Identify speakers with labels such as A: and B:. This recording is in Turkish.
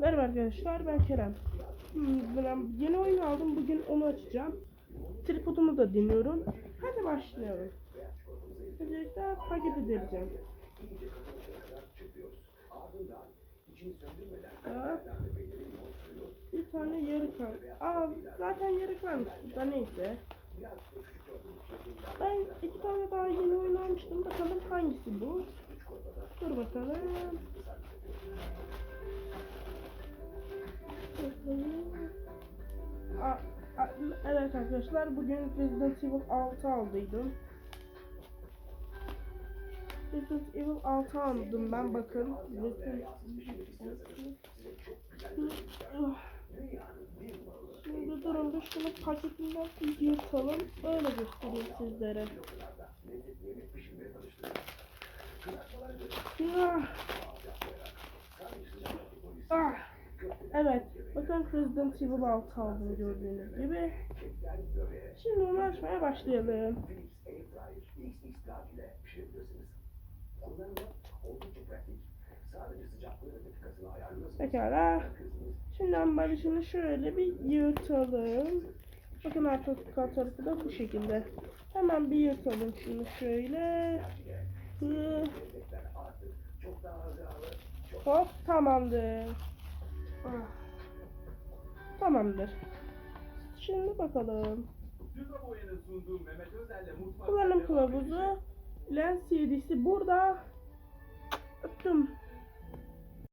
A: Merhaba arkadaşlar ben Kerem. Hmm, Ben yeni oyun aldım bugün onu açacağım. Tripodumu da dinliyorum. Hadi başlayalım. Öncelikle paket edeceğim. Bir tane yarık var. Aa zaten yarık varmış burada neyse. Ben iki tane daha yeni oyun almıştım. Bakalım hangisi bu? Dur bakalım. Evet arkadaşlar bugün Resident Evil 6 aldıydım. Resident Evil 6 aldım ben bakın. Şimdi durun bir şunu paketinden yırtalım. Öyle göstereyim sizlere. Ah. Ah. Evet. Bakın Resident Evil 6 aldım gördüğünüz gibi. Şimdi onu açmaya başlayalım. Pekala. Şimdi ambalajını şöyle bir yırtalım. Bakın arka tarafı da bu şekilde. Hemen bir yırtalım şunu şöyle. Hop tamamdır. Ah. Tamamdır. Şimdi bakalım. Kullanım kılavuzu Lens CD'si burada. Öptüm.